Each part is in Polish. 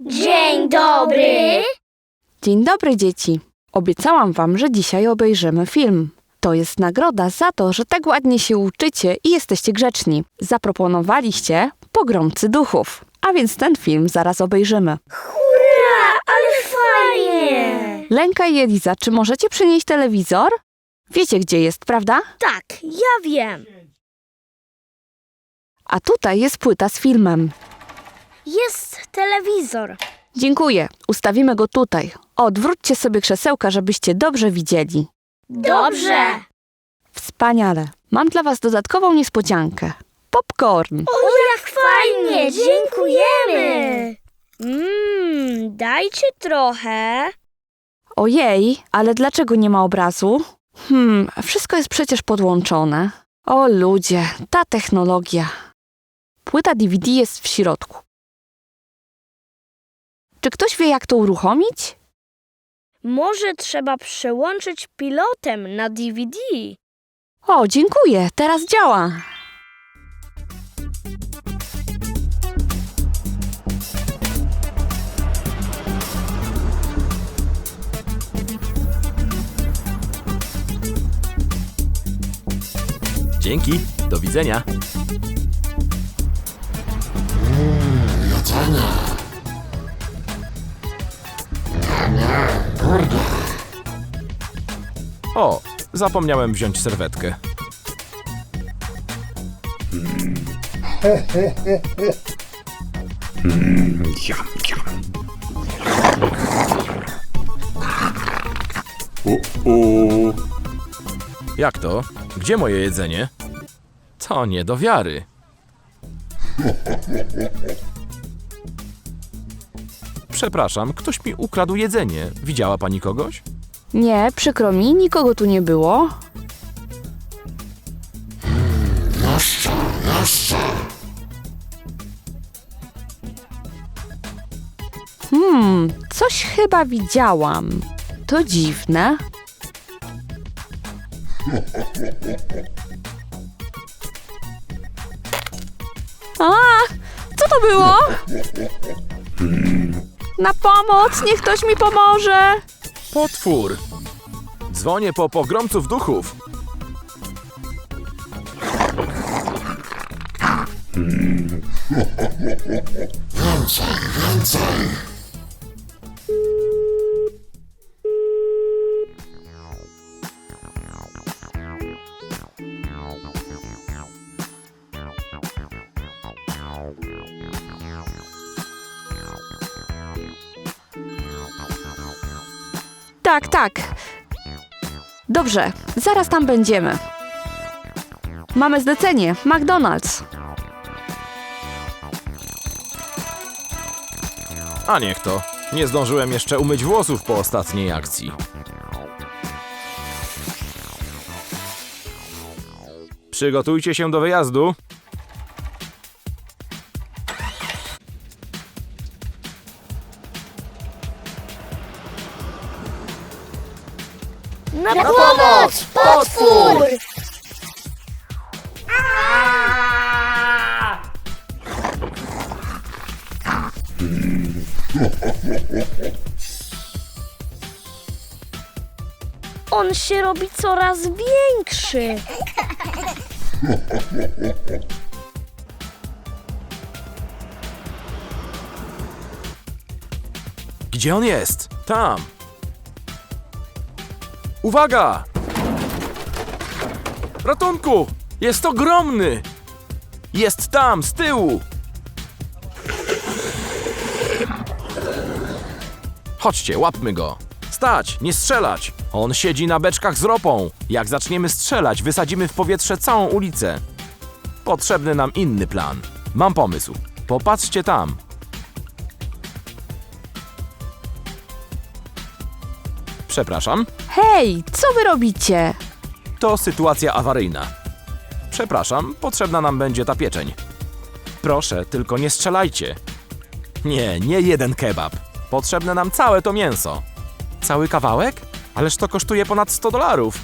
Dzień dobry. Dzień dobry, dzieci. Obiecałam wam, że dzisiaj obejrzymy film. To jest nagroda za to, że tak ładnie się uczycie i jesteście grzeczni. Zaproponowaliście pogromcy duchów. A więc ten film zaraz obejrzymy. Hurra, ale fajnie. Lenka i Eliza, czy możecie przynieść telewizor? Wiecie, gdzie jest, prawda? Tak, ja wiem. A tutaj jest płyta z filmem. Jest telewizor. Dziękuję. Ustawimy go tutaj. Odwróćcie sobie krzesełka, żebyście dobrze widzieli. Dobrze. Wspaniale. Mam dla was dodatkową niespodziankę. Popcorn. O, jak fajnie, dziękujemy. Mmm, dajcie trochę. Ojej, ale dlaczego nie ma obrazu? Hmm, wszystko jest przecież podłączone. O ludzie, ta technologia. Płyta DVD jest w środku. Czy ktoś wie, jak to uruchomić? Może trzeba przełączyć pilotem na DVD. O, dziękuję, teraz działa. Dzięki, do widzenia. O, zapomniałem wziąć serwetkę. Jak to? Gdzie moje jedzenie? To nie do wiary. Przepraszam, ktoś mi ukradł jedzenie. Widziała pani kogoś? Nie, przykro mi, nikogo tu nie było. Hmm, coś chyba widziałam. To dziwne. A, co to było? Na pomoc, niech ktoś mi pomoże. Potwór! Dzwonię po pogromców duchów. Tak, tak. Dobrze, zaraz tam będziemy. Mamy zlecenie, McDonald's. A niech to. Nie zdążyłem jeszcze umyć włosów po ostatniej akcji. Przygotujcie się do wyjazdu. Na, pomoc! Potwór! On się robi coraz większy. Gdzie on jest? Tam. Uwaga! Ratunku! Jest ogromny! Jest tam, z tyłu! Chodźcie, łapmy go. Stać, nie strzelać. On siedzi na beczkach z ropą. Jak zaczniemy strzelać, wysadzimy w powietrze całą ulicę. Potrzebny nam inny plan. Mam pomysł. Popatrzcie tam. Przepraszam, Hej, co wy robicie? to sytuacja awaryjna. Przepraszam, potrzebna nam będzie ta pieczeń. Proszę, tylko nie strzelajcie. Nie, nie jeden kebab. Potrzebne nam całe to mięso. Cały kawałek? Ależ to kosztuje ponad 100 dolarów.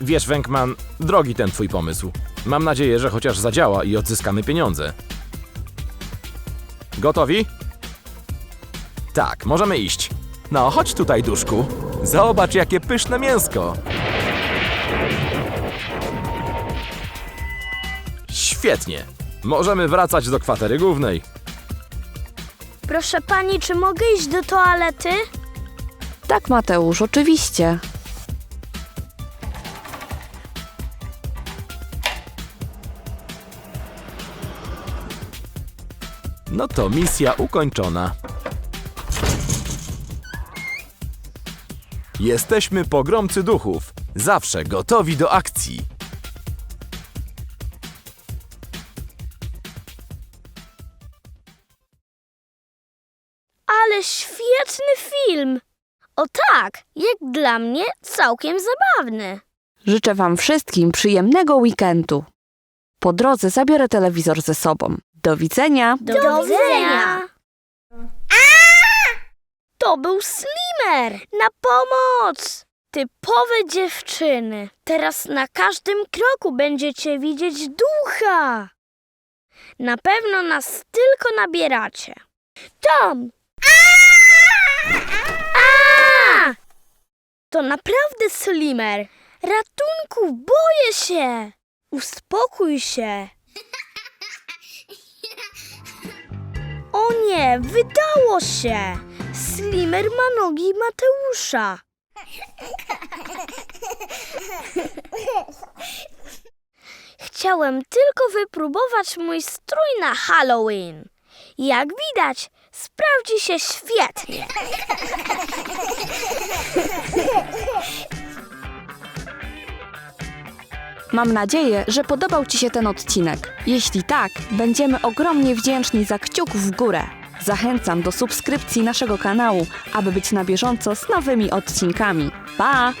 Wiesz, Wękman, drogi ten twój pomysł. Mam nadzieję, że chociaż zadziała i odzyskamy pieniądze. Gotowi? Tak, możemy iść. No, chodź tutaj, duszku. Zobacz, jakie pyszne mięsko. Świetnie. Możemy wracać do kwatery głównej. Proszę pani, czy mogę iść do toalety? Tak, Mateusz, oczywiście. No to misja ukończona. Jesteśmy pogromcy duchów, zawsze gotowi do akcji. Ale świetny film! O tak, jak dla mnie całkiem zabawny. Życzę Wam wszystkim przyjemnego weekendu. Po drodze zabiorę telewizor ze sobą. Do widzenia! Do, widzenia! To był Slimer! Na pomoc! Typowe dziewczyny. Teraz na każdym kroku będziecie widzieć ducha. Na pewno nas tylko nabieracie. Tom! To naprawdę Slimer. Ratunku, boję się. Uspokój się. O nie, wydało się! Slimer ma nogi Mateusza. Chciałem tylko wypróbować mój strój na Halloween. Jak widać, sprawdzi się świetnie. Mam nadzieję, że podobał Ci się ten odcinek. Jeśli tak, będziemy ogromnie wdzięczni za kciuk w górę. Zachęcam do subskrypcji naszego kanału, aby być na bieżąco z nowymi odcinkami. Pa!